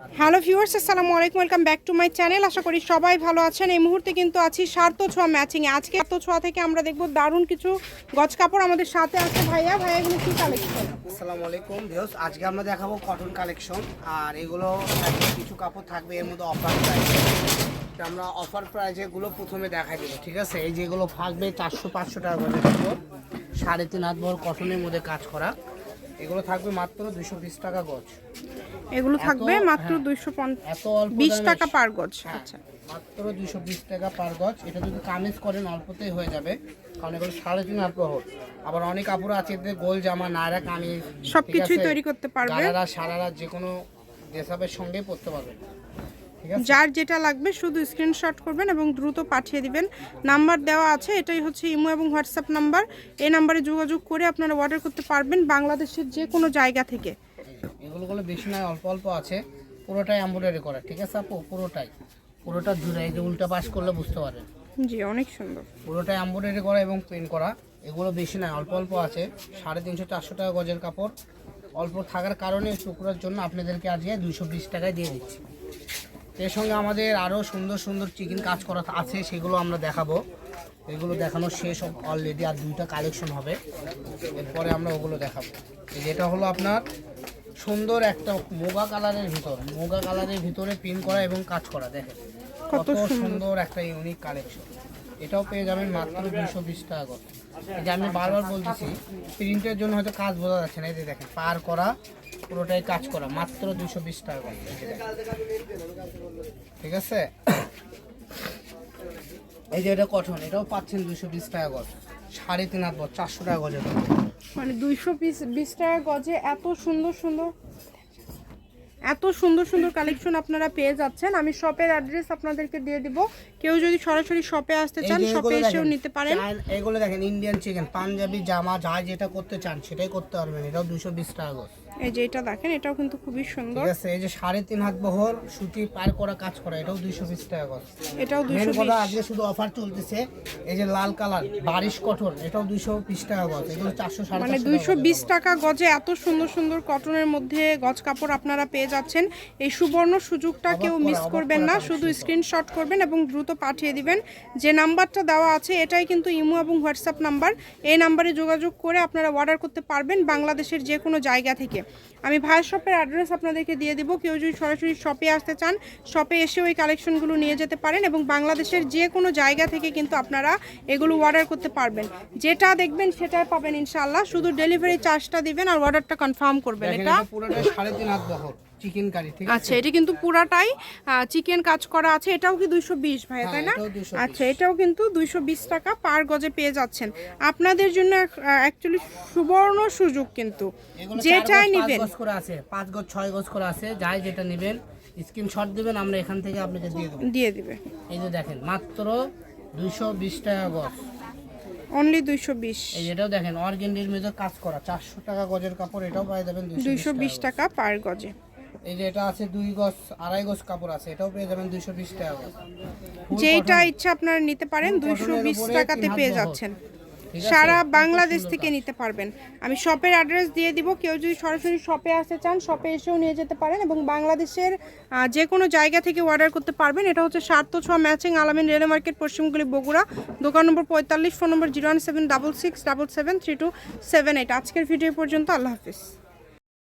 Hello viewers, আসসালামু আলাইকুম, welcome back to my channel. আশা করি সবাই ভালো আছেন। এই মুহূর্তে কিন্তু আছি সার্থ ছোঁয়া ম্যাচিংয়ে আজকে সার্থ ছোঁয়া থেকে আমরা দেখব দারুণ কিছু গজ কাপড় আমাদের সাথে আছে ভাইয়া। ভাইয়া, এগুলো কি কালেকশন আসসালামু আলাইকুম ভিউস আজকে আমরা দেখাবো কটন কালেকশন আর এগুলো কিছু কাপড় থাকবে, এর মধ্যে অফার প্রাইস আমরা অফার প্রাইজে গুলো প্রথমে দেখাই দেবো, ঠিক আছে? এই যেগুলো থাকবে চারশো, পাঁচশো টাকা করে সাড়ে তিন হাত ভর কটনের মধ্যে কাজ করা। এগুলো থাকবে মাত্র দুশো বিশ টাকা গজ এগুলো থাকবে মাত্র হ্যাঁ। দুইশো বিশ টাকা পার গজ হ্যাঁ, আচ্ছা মাত্র দুশো বিশ টাকা পার গজ এটা যদি কামিজ করেন অল্পতেই হয়ে যাবে কারণ এগুলো সাড়ে তিন হাত বহর আবার অনেক কাপড় আছে এতে গোল জামা নায়রা কামিজ সবকিছুই ঠিক আছে? তৈরি করতে পারবে। গালারা সারারা যে কোনো ড্রেসআপের সঙ্গেই পরতে পারবে যার যেটা লাগবে শুধু স্ক্রিনশট করবেন এবং দ্রুত পাঠিয়ে দিবেন। নাম্বার দেওয়া আছে এটাই হচ্ছে ইমো এবং হোয়াটসঅ্যাপ নাম্বার। এই নাম্বারে যোগাযোগ করে আপনারা অর্ডার করতে পারবেন বাংলাদেশের যে কোনো জায়গা থেকে। এগুলোগুলো বেশি নয় অল্প অল্প আছে। পুরোটাই এমব্রয়ডারি করা ঠিক আছে আপু? পুরোটাই। পুরোটা জুড়ে এই যে উল্টা পাশ করলে বুঝতে পারবেন। জি অনেক সুন্দর। পুরোটাই এমব্রয়ডারি করা এবং প্রিন্ট করা। এগুলো বেশি নয় অল্প অল্প আছে। সাড়ে তিনশো চারশো টাকা গজের কাপড়। অল্প থাকার কারণে টুকরোর জন্য আপনাদেরকে আজকে দুইশো বিশ টাকায় দিয়ে দিচ্ছি। এর সঙ্গে আমাদের আরও সুন্দর সুন্দর চিকেন কাজ করা আছে সেগুলো আমরা দেখাবো। এগুলো দেখানো শেষ অলরেডি আর দুইটা কালেকশন হবে। এরপরে আমরা ওগুলো দেখাবো। এই যেটা হলো আপনার সুন্দর একটা মোগা কালারের ভিতর মোগা কালারের ভিতরে প্রিন্ট করা এবং কাজ করা দেখেন। কত সুন্দর। একটা ইউনিক কালেকশন এটাও পেয়ে যাবেন মাত্র দুশো বিশ টাকা করে। যে আমি বারবার বলতেছি প্রিন্টের জন্য হয়তো কাজ বোঝা যাচ্ছে না এই যে দেখেন পার করা পুরোটাই কাজ করা মাত্র দুশো বিশ টাকা। ঠিক আছে? এই যে এটা কঠন এটাও পাচ্ছেন দুশো বিশ টাকা গজ। সাড়ে তিন হাত গজ চারশো টাকা গজের মানে দুইশো পিস বিশ টাকা গজে এত সুন্দর সুন্দর এত সুন্দর সুন্দর কালেকশন আপনারা পেয়ে যাচ্ছেন। আমি শপের অ্যাড্রেস আপনাদেরকে দিয়ে দিব। কেউ যদি সরাসরি শপে আসতে চান শপে এসেও নিতে পারেন। এগুলো দেখেন ইন্ডিয়ান চিকেন পাঞ্জাবি জামা যা যেটা করতে চান সেটাই করতে পারবেন। এটাও দুশো বিশ টাকা গজ। এই যে এটা দেখেন এটাও কিন্তু খুবই সুন্দর। ঠিক আছে এই যে সাড়ে তিন হাত বহর সুতি পার করা কাজ করা এটাও দুইশো বিশ টাকা গজ। এটাও দুইশো কথা আজকে শুধু অফার চলতেছে এই যে লাল কালার বারিশ কঠোর এটাও দুইশো বিশ টাকা গজ এগুলো চারশো সাড়ে মানে দুইশো বিশ টাকা গজে এত সুন্দর সুন্দর কটনের মধ্যে গজ কাপড় আপনারা পেয়ে যাচ্ছেন। এই সুবর্ণ সুযোগটা কেউ মিস করবেন না শুধু। স্ক্রিনশট করবেন এবং দ্রুত পাঠিয়ে দিবেন। যে নাম্বারটা দেওয়া আছে এটাই কিন্তু ইমো এবং হোয়াটসঅ্যাপ নাম্বার। এই নাম্বারে যোগাযোগ করে আপনারা অর্ডার করতে পারবেন বাংলাদেশের যে কোনো জায়গা থেকে। আমি ভাইয়ের শপের অ্যাড্রেস আপনাদেরকে দিয়ে দিব। কেউ যদি সরাসরি শপে আসতে চান শপে এসে ওই কালেকশনগুলো নিয়ে যেতে পারেন এবং বাংলাদেশের যে কোনো জায়গা থেকে কিন্তু আপনারা এগুলো অর্ডার করতে পারবেন। যেটা দেখবেন সেটাই পাবেন ইনশাআল্লাহ। শুধু ডেলিভারি চার্জটা দিবেন আর অর্ডারটা কনফার্ম করবেন এটা। চিকেন কারি ঠিক আচ্ছা এটা কিন্তু পুরাটাই চিকেন কাজ করা আছে। এটাও কি দুইশো বিশ ভাই তাই না? হ্যাঁ, 220 আচ্ছা এটাও কিন্তু দুইশো বিশ টাকা পার গজে পেয়ে যাচ্ছেন। আপনাদের জন্য অ্যাকচুয়ালি সুবর্ণ সুযোগ কিন্তু। যেটাই নিবেন? গজ করে আছে পাঁচ গজ ছয় গজ করে আছে যাই যেটা নেবেন স্ক্রিনশট দিবেন আমরা এখান থেকে আপনাকে দিয়ে দেবো। দিয়ে দিবে। এই যে দেখেন মাত্র দুইশো বিশ টাকা গজ। অনলি দুইশো বিশ। এই যেটাও দেখেন অর্গেন্ডির কাজ করা চারশো টাকা গজের কাপড় এটাও যাবেন দুইশো বিশ টাকা পার গজে। এই যে এটা আছে দুই গজ আড়াই গজ কাপড় আছে এটাও পেয়ে যাবেন দুইশো বিশ টাকা যেইটা ইচ্ছা আপনারা নিতে পারেন দুইশো বিশ টাকাতে পেয়ে যাচ্ছেন? সারা বাংলাদেশ থেকে নিতে পারবেন। আমি শপের অ্যাড্রেস দিয়ে দিব। কেউ যদি সরাসরি শপে আসতে চান শপে এসেও নিয়ে যেতে পারেন এবং বাংলাদেশের যে কোনো জায়গা থেকে অর্ডার করতে পারবেন। এটা হচ্ছে সার্থ ছোঁয়া ম্যাচিং আলামিন রেল মার্কেট পশ্চিমগুলি বগুড়া। দোকান নম্বর পঁয়তাল্লিশ phone number zero one seven double six double seven three two seven eight. আজকের ভিডিও পর্যন্ত আল্লাহ হাফিজ।